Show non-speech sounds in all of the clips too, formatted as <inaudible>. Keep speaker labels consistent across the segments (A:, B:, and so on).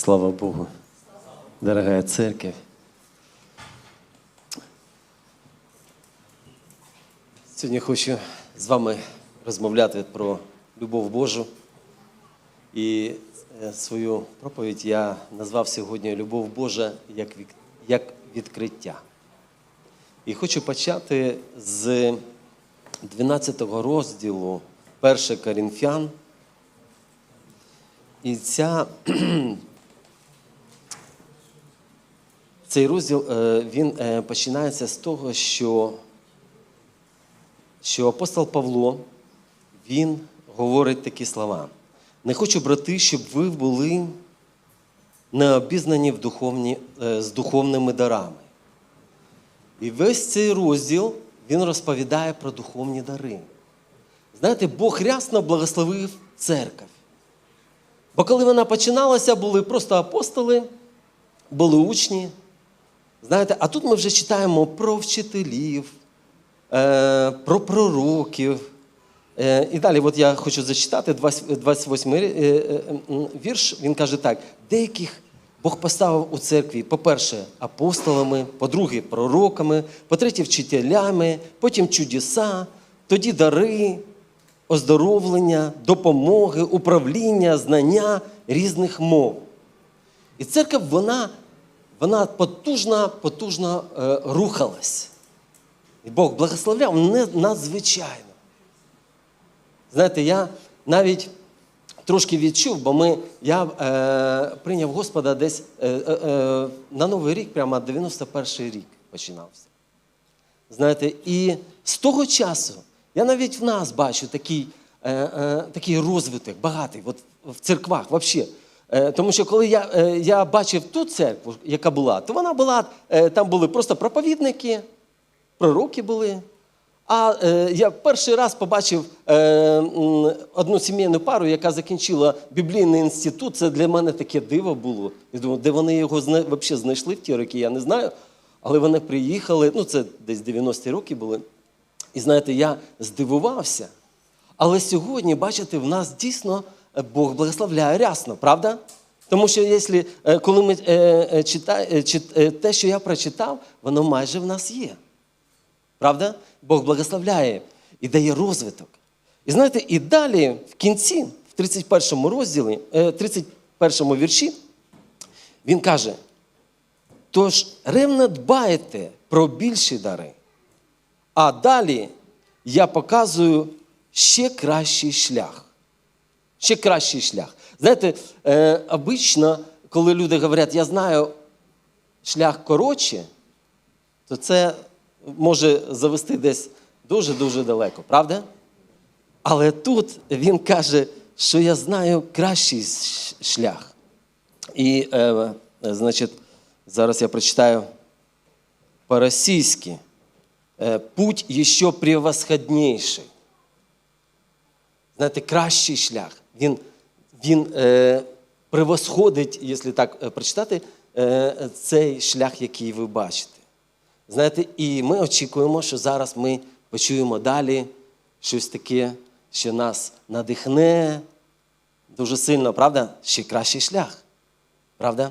A: Слава Богу. Дорогая церковь. Сьогодні хочу з вами розмовляти про любов Божу. І е, свою проповідь я назвав сьогодні Любов Божа як відкриття. І хочу почати з 12 розділу 1 Корінфян. І ця, <clears throat> цей розділ е, він е, починається з того, що, що апостол Павло він говорить такі слова. Не хочу, брати, щоб ви були необізнані в духовні, е, з духовними дарами. І весь цей розділ він розповідає про духовні дари. Знаєте, Бог рясно благословив церкву. Бо коли вона починалася, були просто апостоли, були учні. Знаєте, а тут ми вже читаємо про вчителів, е, про пророків. Е, і далі, от я хочу зачитати 28 е, вірш. Він каже так: деяких Бог поставив у церкві, по-перше, апостолами, по-друге, пророками, по-третє, вчителями, потім чудеса, тоді дари, оздоровлення, допомоги, управління, знання різних мов. І церква, вона, вона потужно, потужно е, рухалась. І Бог благословляв не- надзвичайно. Знаєте, я навіть трошки відчув, бо ми, я е, прийняв Господа десь е, е, е, на Новий рік, прямо 91-й рік починався. Знаєте, і з того часу я навіть в нас бачу такий, е, е, такий розвиток багатий, от в церквах взагалі. Е, тому що коли я, е, я бачив ту церкву, яка була, то вона була, е, там були просто проповідники, пророки були. А я перший раз побачив одну сімейну пару, яка закінчила біблійний інститут. Це для мене таке диво було. Я думаю, де вони його взагалі знайшли в ті роки, я не знаю. Але вони приїхали, ну це десь 90-ті роки були. І знаєте, я здивувався. Але сьогодні, бачите, в нас дійсно Бог благословляє рясно, правда? Тому що якщо, е, коли ми е, е, е, е, те, що я прочитав, воно майже в нас є. Правда? Бог благословляє і дає розвиток. І знаєте, і далі в кінці, в 31 розділі, е, 31 вірші, він каже: тож ревно дбайте про більші дари. А далі я показую ще кращий шлях. Ще кращий шлях. Знаєте, е, обично, коли люди говорять, я знаю шлях коротше, то це може завести десь дуже-дуже далеко, правда? Але тут він каже, що я знаю кращий шлях. І, е, значить, зараз я прочитаю по-російськи. Е, Путь ще превосходніший. Знаєте, кращий шлях. Він, він е, превосходить, якщо так е, прочитати, е, цей шлях, який ви бачите. Знаєте, і ми очікуємо, що зараз ми почуємо далі щось таке, що нас надихне дуже сильно, правда? Ще кращий шлях. Правда?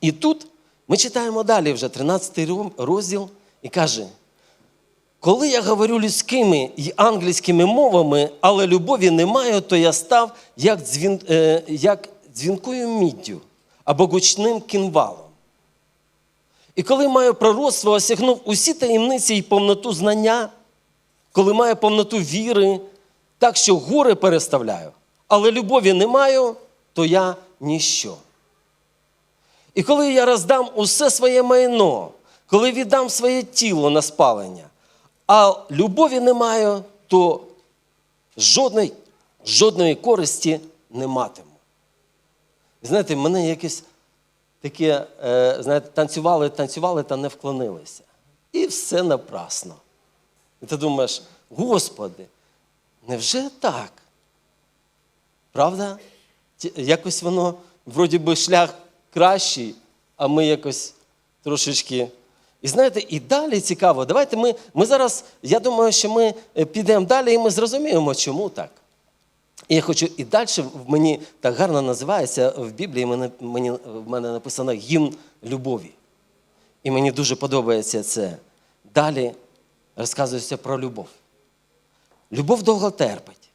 A: І тут ми читаємо далі вже 13 розділ і каже: коли я говорю людськими і англійськими мовами, але любові не маю, то я став як, дзвін, е, як дзвінкою міддю або гучним кінвалом. І коли маю пророцтво, осягнув усі таємниці і повноту знання, коли маю повноту віри, так що гори переставляю, але любові не маю, то я ніщо. І коли я роздам усе своє майно, коли віддам своє тіло на спалення, а любові не маю, то жодної, жодної користі не матиму. Знаєте, мене якесь таке, е, знаєте, танцювали, танцювали та не вклонилися. І все напрасно. І ти думаєш, Господи, невже так? Правда? Якось воно, вроді би, шлях кращий, а ми якось трошечки. І знаєте, і далі цікаво. Давайте ми, ми зараз, я думаю, що ми е, підемо далі і ми зрозуміємо, чому так. І я хочу і далі мені так гарно називається в Біблії. Мене, мені, в мене написано гімн любові. І мені дуже подобається це. Далі розказується про любов. Любов довго терпить,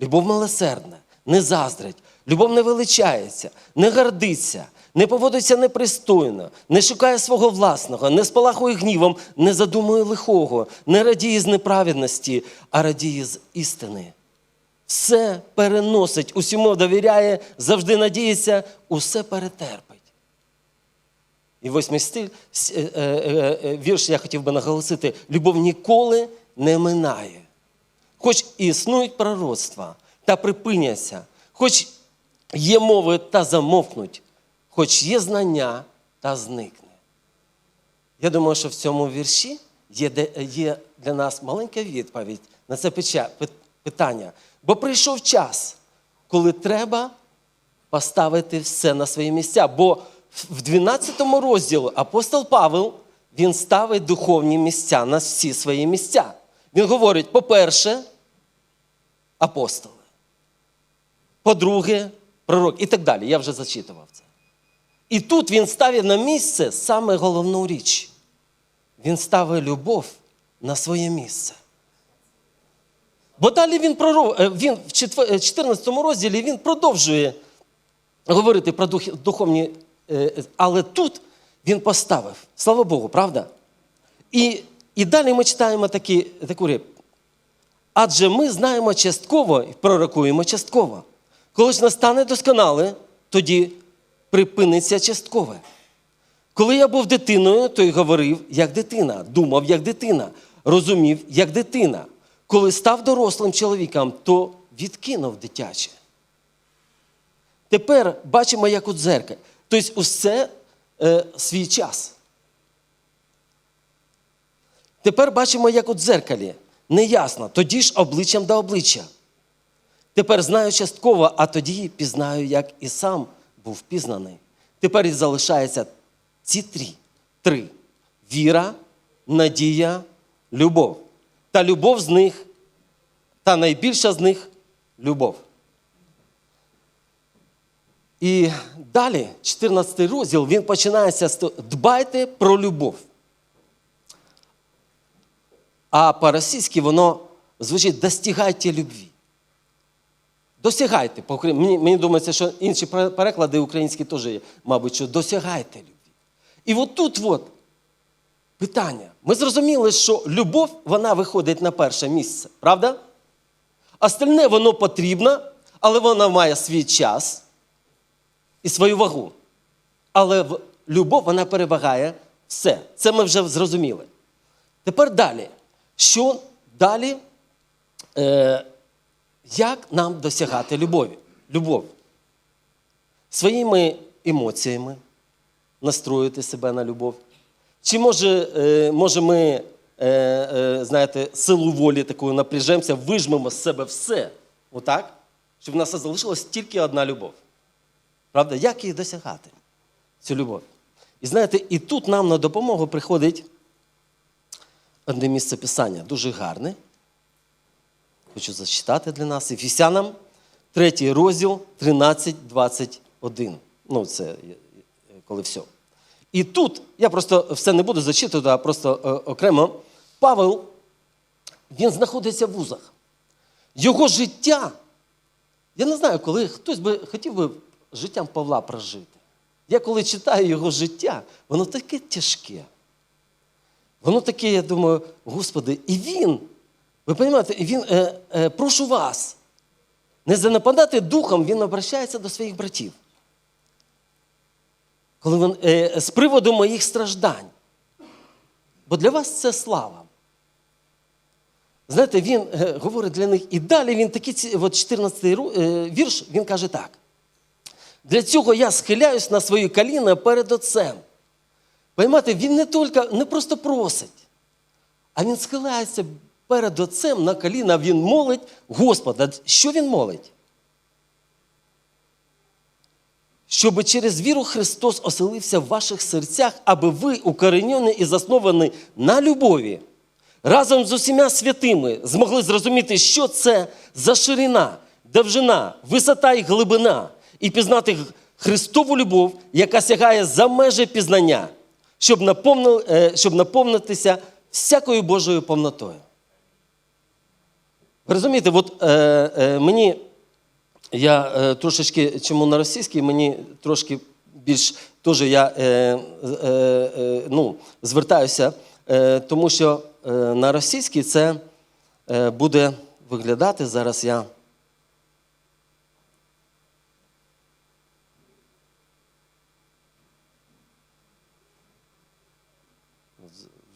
A: любов милосердна, не заздрить, любов не величається, не гордиться, не поводиться непристойно, не шукає свого власного, не спалахує гнівом, не задумує лихого, не радіє з неправедності, а радіє з істини. Все переносить, усьому довіряє, завжди надіється, усе перетерпить. І восьмий стиль, е, е, е, вірш я хотів би наголосити: любов ніколи не минає. Хоч існують пророцтва та припиняться, хоч є мови та замовкнуть, хоч є знання та зникне. Я думаю, що в цьому вірші є, є для нас маленька відповідь на це питання. Бо прийшов час, коли треба поставити все на свої місця. Бо в 12 розділі апостол Павел він ставить духовні місця на всі свої місця. Він говорить: по-перше, апостоли. По-друге, пророк і так далі. Я вже зачитував це. І тут він ставить на місце саме головну річ. Він ставить любов на своє місце. Бо далі він, е, він в четвер- е, 14 розділі він продовжує говорити про дух- духовні, е, але тут він поставив. Слава Богу, правда? І, і далі ми читаємо такі, таку риб. Адже ми знаємо частково і пророкуємо частково. Коли ж настане досконале, тоді припиниться часткове. Коли я був дитиною, то й говорив як дитина, думав як дитина, розумів як дитина. Коли став дорослим чоловіком, то відкинув дитяче. Тепер бачимо, як у дзеркалі. Тобто, усе е, свій час. Тепер бачимо, як у дзеркалі. Неясно, тоді ж обличчям до обличчя. Тепер знаю частково, а тоді пізнаю, як і сам був пізнаний. Тепер і залишається ці три. три. Віра, надія, любов. Та любов з них, та найбільша з них любов. І далі, 14 розділ, він починається з того, дбайте про любов. А по-російськи воно звучить достигайте любві. Досягайте. Мені, мені думається, що інші переклади українські теж є, мабуть, що досягайте любві. І от тут от питання. Ми зрозуміли, що любов вона виходить на перше місце, правда? Остальне воно потрібно, але вона має свій час і свою вагу. Але любов вона перевагає все. Це ми вже зрозуміли. Тепер далі. Що далі? Е, як нам досягати любові? Любов. Своїми емоціями настроїти себе на любов. Чи може, е, може ми, е, е, знаєте, силу волі такою напряжемося, вижмемо з себе все, отак, щоб в нас залишилась тільки одна любов. Правда, як її досягати? Цю любов. І знаєте, і тут нам на допомогу приходить одне місце писання, дуже гарне. Хочу зачитати для нас. Ефесянам, третій розділ, 13-21. Ну, це е, е, коли все. І тут, я просто все не буду зачитувати, а просто е, окремо. Павел, він знаходиться в вузах. Його життя, я не знаю, коли хтось би хотів би життям Павла прожити. Я коли читаю його життя, воно таке тяжке. Воно таке, я думаю, Господи, і він, ви розумієте, він, е, е, прошу вас, не занападати духом, він обращається до своїх братів. Коли він, е, з приводу моїх страждань. Бо для вас це слава. Знаєте, він е, говорить для них, і далі він такий, от 14 ру- е, вірш, він каже так. Для цього я схиляюсь на свої коліна перед Отцем. Поймаєте, він не тільки не просто просить, а він схиляється перед Отцем на коліна, він молить Господа. Що він молить? Щоб через віру Христос оселився в ваших серцях, аби ви, укоренені і засновані на любові, разом з усіма святими змогли зрозуміти, що це за ширина, довжина, висота і глибина, і пізнати Христову любов, яка сягає за межі пізнання, щоб, е, наповнитися всякою Божою повнотою. Розумієте, от е, е, мені, я е, трошечки, чому на російській, мені трошки більш теж я е, е, е, ну, звертаюся, е, тому що е, на російській це е, буде виглядати зараз я.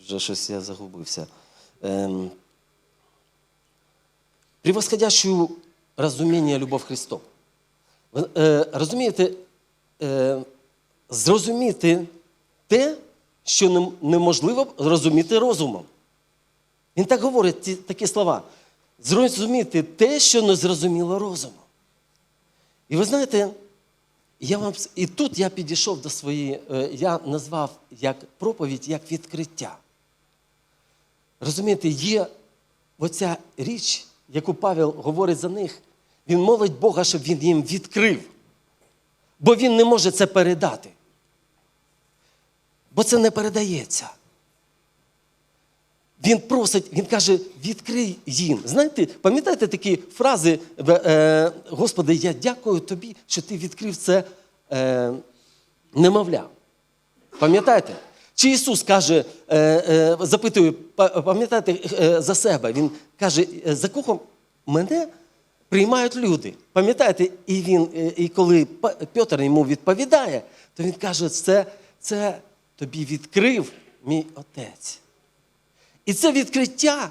A: Вже щось я загубився. Ем, превосходящую розуміння любов Христов. Е, розумієте, е, зрозуміти те, що неможливо зрозуміти розумом. Він так говорить такі слова. Зрозуміти те, що не зрозуміло розумом. І ви знаєте, я вам, і тут я підійшов до своєї, е, я назвав як проповідь, як відкриття. Розумієте, є оця річ, яку Павел говорить за них, він молить Бога, щоб він їм відкрив. Бо він не може це передати. Бо це не передається. Він просить, він каже, відкрий їм. Знаєте, пам'ятаєте такі фрази, е, Господи, я дякую тобі, що ти відкрив це е, немовля. Пам'ятаєте? Чи Ісус каже, е, е, запитує, пам'ятаєте е, за себе? Він каже, «Е, за кого мене приймають люди. Пам'ятаєте, і він, і коли Петр йому відповідає, то він каже, це, це тобі відкрив мій отець. І це відкриття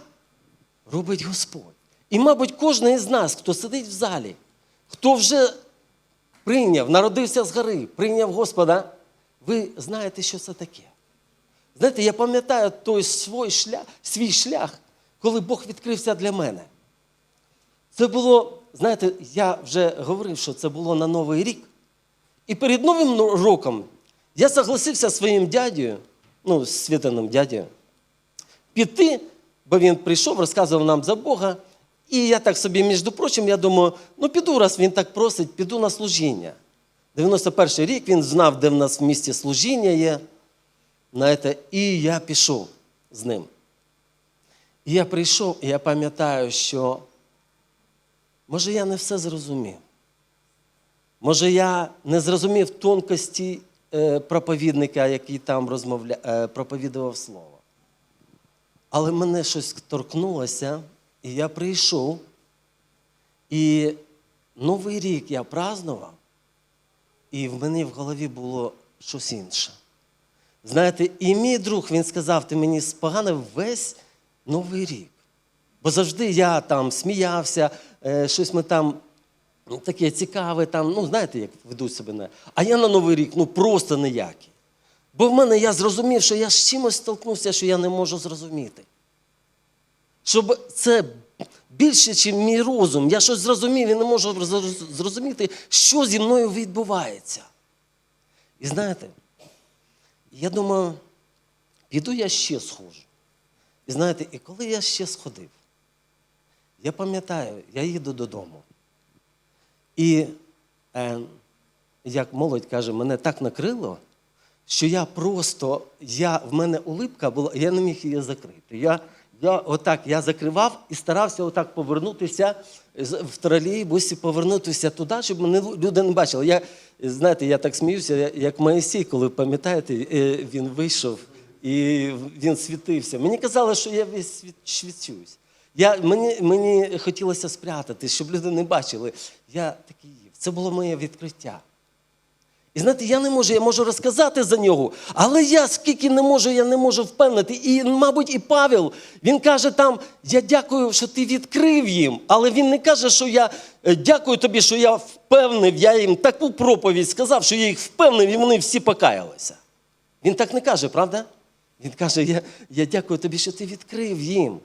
A: робить Господь. І, мабуть, кожен із нас, хто сидить в залі, хто вже прийняв, народився згори, прийняв Господа, ви знаєте, що це таке. Знаєте, я пам'ятаю той свій шлях, свій шлях, коли Бог відкрився для мене. Це було, знаєте, я вже говорив, що це було на Новий рік. І перед Новим роком я согласився своїм дядею, ну, з світаним дядею, піти, бо він прийшов, розказував нам за Бога. І я так собі, між прочим, я думаю, ну піду, раз він так просить, піду на служіння. 91 рік він знав, де в нас в місті служіння є. Знаєте, і я пішов з ним. І я прийшов, і я пам'ятаю, що може я не все зрозумів. Може, я не зрозумів тонкості е, проповідника, який там розмовля... е, проповідував слово. Але мене щось торкнулося, і я прийшов. І Новий рік я празднував, і в мене в голові було щось інше. Знаєте, і мій друг він сказав, ти мені споганив весь Новий рік. Бо завжди я там сміявся, е, щось ми там ну, таке цікаве, там, ну знаєте, як ведуть себе. на- А я на Новий рік ну просто ніякий. Бо в мене я зрозумів, що я з чимось столкнувся, що я не можу зрозуміти. Щоб це більше, ніж мій розум. Я щось зрозумів і не можу зрозуміти, що зі мною відбувається. І знаєте, я думаю, піду я ще схожу. І знаєте, і коли я ще сходив, я пам'ятаю, я їду додому. І, е, як молодь каже, мене так накрило, що я просто, я, в мене улипка була, я не міг її закрити. Я, я отак я закривав і старався отак повернутися в тролейбусі, повернутися туди, щоб мене люди не бачили. Я, знаєте, я так сміюся, як Моїсій, коли пам'ятаєте, е, він вийшов і він світився. Мені казали, що я весь свічусь. Я, мені, мені хотілося спрятати, щоб люди не бачили. Я такий. Це було моє відкриття. І знаєте, я не можу, я можу розказати за нього, але я скільки не можу, я не можу впевнити. І, мабуть, і Павел, він каже там: я дякую, що ти відкрив їм. Але він не каже, що я е, дякую тобі, що я впевнив, я їм таку проповідь сказав, що я їх впевнив, і вони всі покаялися. Він так не каже, правда? Він каже: я, я дякую тобі, що ти відкрив їм.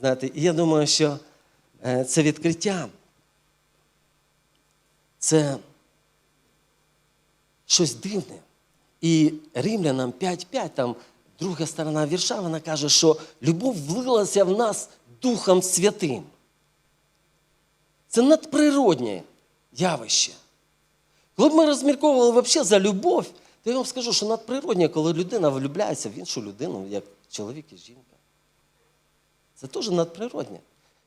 A: Знаєте, і я думаю, що е, це відкриття. Це щось дивне. І Римлянам 5.5, там друга сторона вірша, вона каже, що любов влилася в нас Духом Святим. Це надприроднє явище. Коли б ми розмірковували взагалі за любов, то я вам скажу, що надприроднє, коли людина влюбляється в іншу людину, як чоловік і жінка. Це теж надприроднє.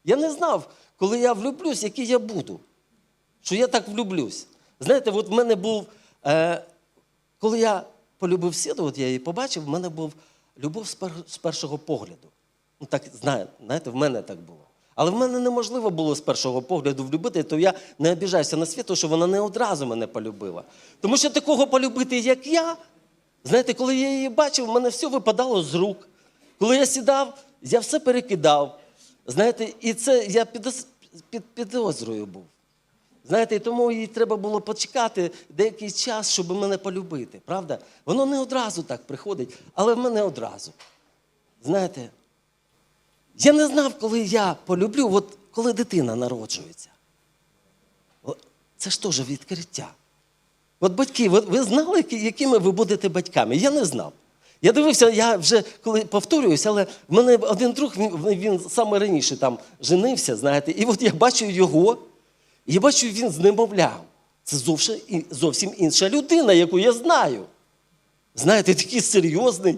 A: Я не знав, коли я влюблюсь, який я буду. Що я так влюблюсь. Знаєте, от в мене був, е, коли я полюбив Сіду, от я її побачив, в мене був любов з, першого погляду. Ну, так, знає- знаєте, в мене так було. Але в мене неможливо було з першого погляду влюбити, то я не обіжаюся на світу, що вона не одразу мене полюбила. Тому що такого полюбити, як я, знаєте, коли я її бачив, в мене все випадало з рук. Коли я сідав, я все перекидав. Знаєте, і це я під, під підозрою був. Знаєте, і тому їй треба було почекати деякий час, щоб мене полюбити. Правда? Воно не одразу так приходить, але в мене одразу. Знаєте, я не знав, коли я полюблю, от коли дитина народжується. Це ж теж відкриття. От батьки, ви, ви знали, якими ви будете батьками? Я не знав. Я дивився, я вже коли повторююся, але в мене один друг, він, він саме раніше там женився, знаєте, і от я бачу його, я бачу, він з немовлям. Це зовсім, інша людина, яку я знаю. Знаєте, такий серйозний.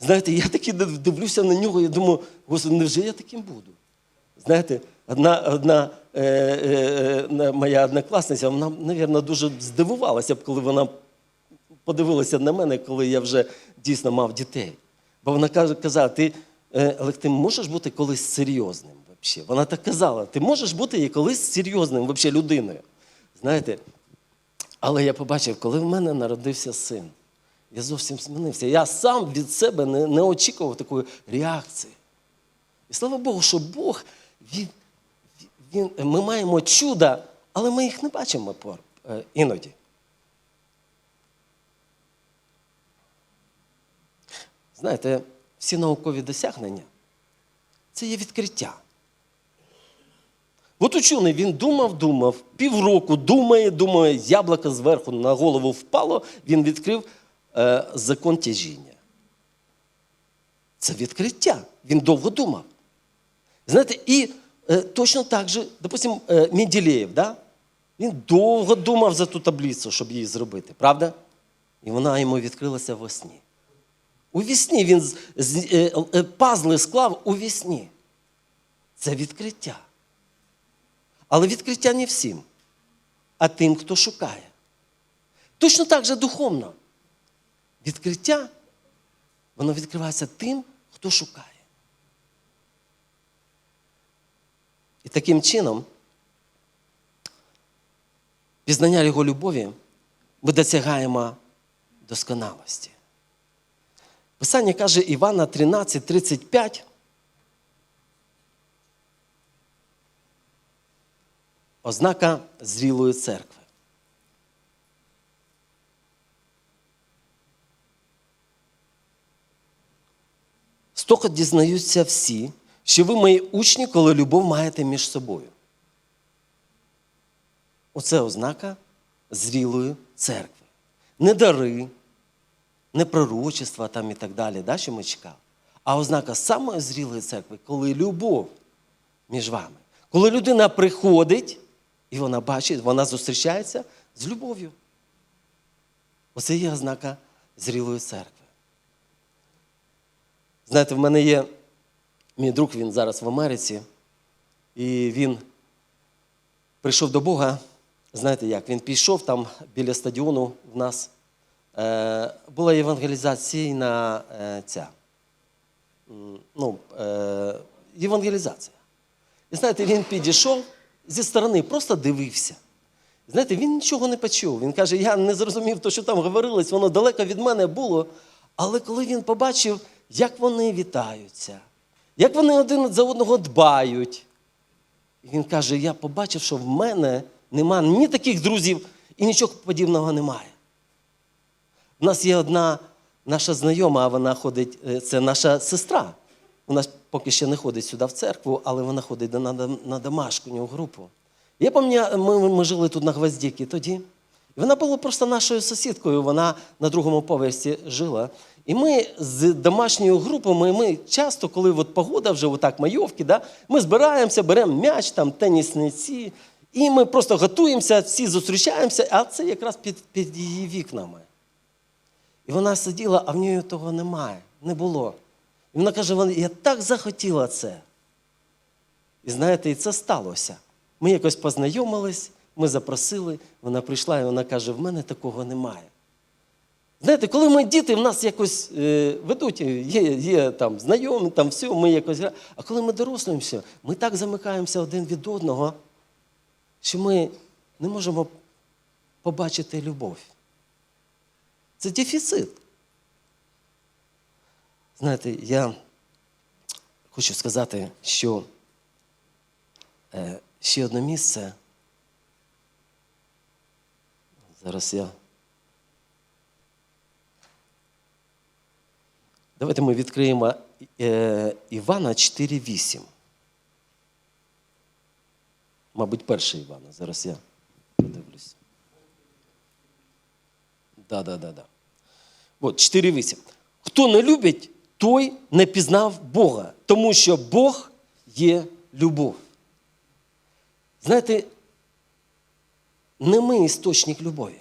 A: Знаєте, я таки дивлюся на нього і думаю, Господи, невже я таким буду? Знаєте, одна, одна е, е, е, моя однокласниця, вона, мабуть, дуже здивувалася, б, коли вона подивилася на мене, коли я вже дійсно мав дітей. Бо вона каже, казала, ти, е, Олег, ти можеш бути колись серйозним взагалі? Вона так казала, ти можеш бути і колись серйозним взагалі людиною. Знаєте, але я побачив, коли в мене народився син, я зовсім змінився. Я сам від себе не, не очікував такої реакції. І слава Богу, що Бог, він, він, ми маємо чуда, але ми їх не бачимо е, іноді. Знаєте, всі наукові досягнення це є відкриття. От учений він думав, думав, півроку думає, думає, яблуко зверху на голову впало, він відкрив е, закон тяжіння. Це відкриття. Він довго думав. Знаєте, і е, точно так же, допустим, е, Менделєєв, да? він довго думав за ту таблицю, щоб її зробити, правда? І вона йому відкрилася во сні. У вісні він з, з, е, е, пазли склав у вісні. Це відкриття. Але відкриття не всім, а тим, хто шукає. Точно так же духовно. Відкриття, воно відкривається тим, хто шукає. І таким чином, пізнання його любові ми досягаємо досконалості. Писання каже Івана 13, 35. Ознака зрілої церкви. Того дізнаються всі, що ви мої учні, коли любов маєте між собою. Оце ознака зрілої церкви. Не дари, не пророчества там і так далі, да, що ми чекали. А ознака самої зрілої церкви, коли любов між вами. Коли людина приходить, і вона бачить, вона зустрічається з любов'ю. Оце є ознака зрілої церкви. Знаєте, в мене є мій друг, він зараз в Америці, і він прийшов до Бога. Знаєте як? Він пішов там біля стадіону в нас. Е, була євангелізаційна е, ця. Ну, е, євангелізація. І знаєте, він підійшов зі сторони, просто дивився. Знаєте, він нічого не почув. Він каже, я не зрозумів те, що там говорилось, воно далеко від мене було. Але коли він побачив, як вони вітаються, як вони один за одного дбають, він каже: я побачив, що в мене нема ні таких друзів і нічого подібного немає. У нас є одна наша знайома, вона ходить, е, це наша сестра. Вона поки ще не ходить сюди в церкву, але вона ходить на, на, домашню групу. Я пам'ятаю, ми, ми жили тут на Гвоздіки тоді. І вона була просто нашою сусідкою, вона на другому поверсі жила. І ми з домашньою групою, ми часто, коли от погода вже отак майовки, да, ми збираємося, беремо м'яч, там, тенісні ці, І ми просто готуємося, всі зустрічаємося, а це якраз під, під її вікнами. І вона сиділа, а в ній того немає, не було. І вона каже: я так захотіла це. І знаєте, і це сталося. Ми якось познайомились, ми запросили, вона прийшла і вона каже: в мене такого немає. Знаєте, коли ми діти, в нас якось е, ведуть, є, є там знайомі, там все, ми якось А коли ми дорослимося, ми так замикаємося один від одного, що ми не можемо побачити любов. Це дефіцит. Знаєте, я хочу сказати, що е, ще одне місце. Зараз я. Давайте ми відкриємо е, Івана 4.8. Мабуть, перший Івана. Зараз я подивлюсь. Да, да, да, да. От, 4.8. Хто не любить, той не пізнав Бога, тому що Бог є любов. Знаєте, не ми істочник любові,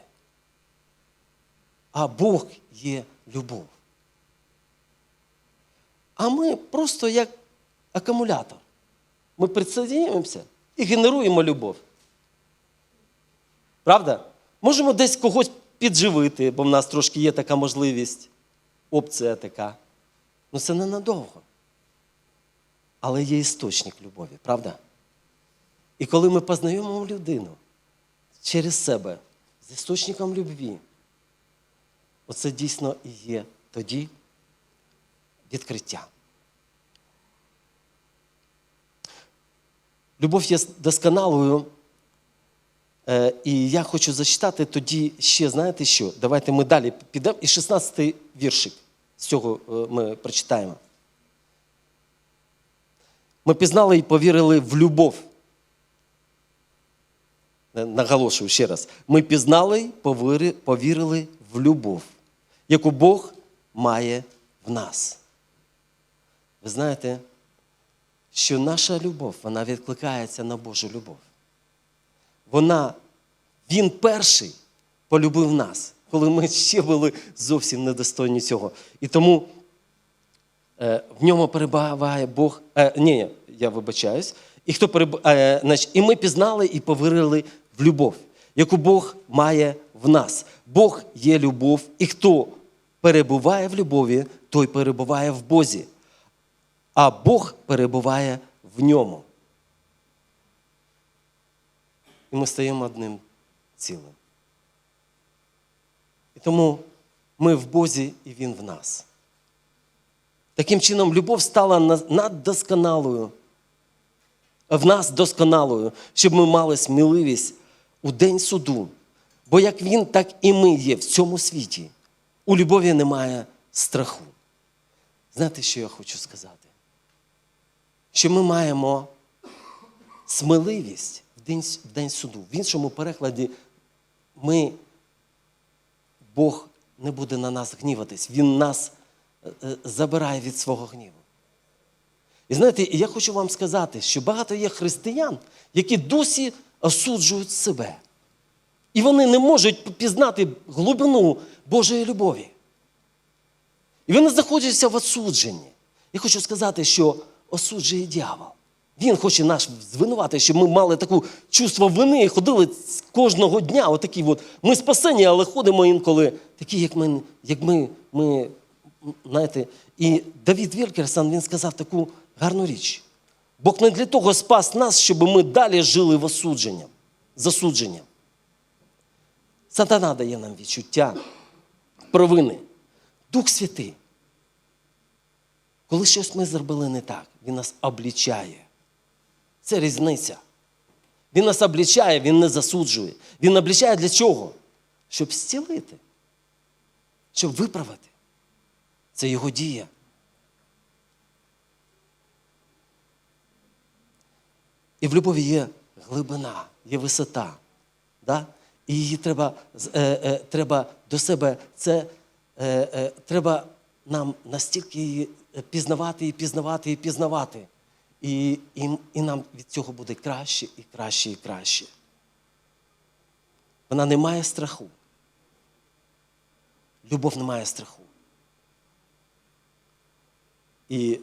A: а Бог є любов. А ми просто як акумулятор. Ми присоединяємося і генеруємо любов. Правда? Можемо десь когось підживити, бо в нас трошки є така можливість, опція така. Ну це ненадовго. Але є істочник любові, правда? І коли ми познайомимо людину через себе з істочником любві, оце дійсно і є тоді відкриття. Любов є досконалою. Е, і я хочу зачитати тоді ще, знаєте що? Давайте ми далі підемо. І 16-й віршик з цього е, ми прочитаємо. Ми пізнали і повірили в любов. Е, Наголошую ще раз. Ми пізнали і повірили в любов, яку Бог має в нас. Ви знаєте, що наша любов, вона відкликається на Божу любов. Вона, Він перший полюбив нас, коли ми ще були зовсім недостойні цього. І тому е, в ньому перебуває Бог. Е, ні, я вибачаюсь. І, хто переб... е, значить, і ми пізнали і повірили в любов, яку Бог має в нас. Бог є любов, і хто перебуває в любові, той перебуває в Бозі, а Бог перебуває в ньому. І ми стаємо одним цілим. І тому ми в Бозі і Він в нас. Таким чином, любов стала на- наддосконалою, в нас досконалою, щоб ми мали сміливість у день суду. Бо як він, так і ми є в цьому світі. У любові немає страху. Знаєте, що я хочу сказати? Що ми маємо сміливість в день, в день суду. В іншому перекладі ми, Бог не буде на нас гніватись. Він нас е, е, забирає від свого гніву. І знаєте, я хочу вам сказати, що багато є християн, які досі осуджують себе. І вони не можуть пізнати глибину Божої любові. І вони знаходяться в осудженні. Я хочу сказати, що осуджує дьявол. Він хоче нас звинувати, щоб ми мали таку чувство вини і ходили кожного дня. Отакі от. Ми спасені, але ходимо інколи такі, як ми, як ми, ми знаєте. І Давід Вілкерсон він сказав таку гарну річ. Бог не для того спас нас, щоб ми далі жили в осудженням, засудженням. Сатана дає нам відчуття провини. Дух Святий. Коли щось ми зробили не так, він нас облічає. Це різниця. Він нас облічає, він не засуджує. Він облічає для чого? Щоб зцілити, щоб виправити. Це його дія. І в любові є глибина, є висота. Да? І її треба, е, е, треба до себе, це е, е, треба нам настільки її пізнавати і пізнавати і пізнавати. І, і, і нам від цього буде краще і краще і краще. Вона не має страху. Любов не має страху. І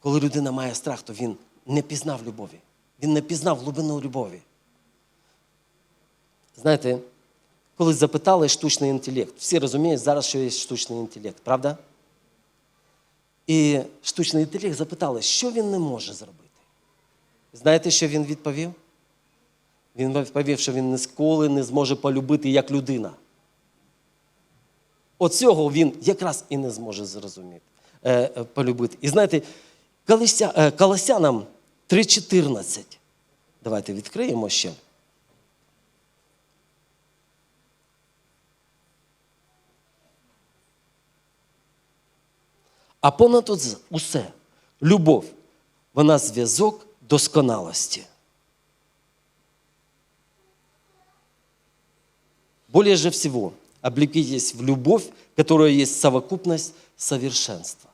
A: коли людина має страх, то він не пізнав любові. Він не пізнав глибину любові. Знаєте, коли запитали штучний інтелект, всі розуміють зараз, що є штучний інтелект, правда? І штучний інтелект запитали, що він не може зробити. Знаєте, що він відповів? Він відповів, що він ніколи не зможе полюбити як людина. Оцього він якраз і не зможе зрозуміти, е, е, полюбити. І знаєте, е, Колосянам 3.14. Давайте відкриємо ще. А понад усе любов, вона зв'язок досконалості. Более же всего, облекитесь в любовь, которая есть совокупность совершенства.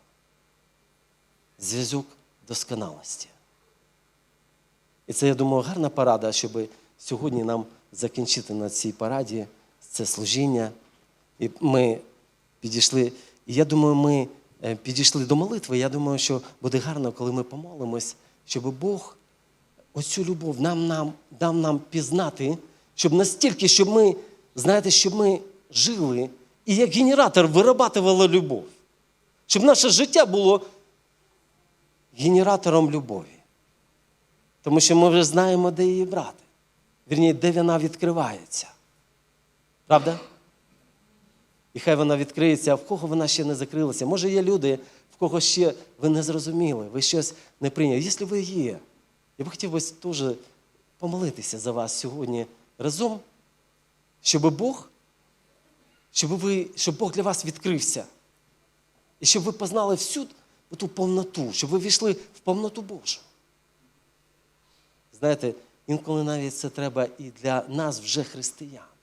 A: Зв'язок досконалості. І це, я думаю, гарна порада, щоб сьогодні нам закінчити на цій параді це служіння. І ми підійшли. І я думаю, ми підійшли до молитви. Я думаю, що буде гарно, коли ми помолимось, щоб Бог оцю любов нам, нам, дав нам пізнати, щоб настільки, щоб ми, знаєте, щоб ми жили і як генератор вирабатували любов. Щоб наше життя було генератором любові. Тому що ми вже знаємо, де її брати. Вірні, де вона відкривається. Правда? І хай вона відкриється, а в кого вона ще не закрилася. Може, є люди, в кого ще ви не зрозуміли, ви щось не прийняли. Якщо ви є, я б хотів би теж помолитися за вас сьогодні разом, щоб Бог, щоб, ви, щоб Бог для вас відкрився. І щоб ви познали всю ту повноту, щоб ви війшли в повноту Божу. Знаєте, інколи навіть це треба і для нас вже християн.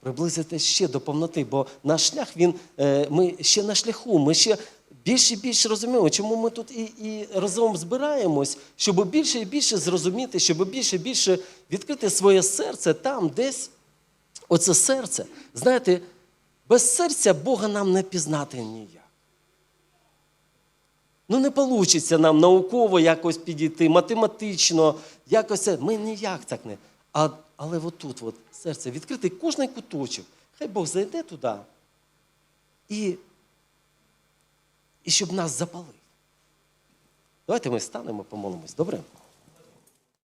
A: Приблизити ще до повноти, бо наш шлях, він, е, ми ще на шляху, ми ще більше і більше розуміємо, чому ми тут і, і разом збираємось, щоб більше і більше зрозуміти, щоб більше і більше відкрити своє серце там, десь оце серце. Знаєте, без серця Бога нам не пізнати ніяк. Ну, не вийде нам науково якось підійти, математично, якось. Ми ніяк так не. А, але отут, от, серце відкрите, кожний куточок. Хай Бог зайде туди і, і щоб нас запалив. Давайте ми станемо, помолимось, добре?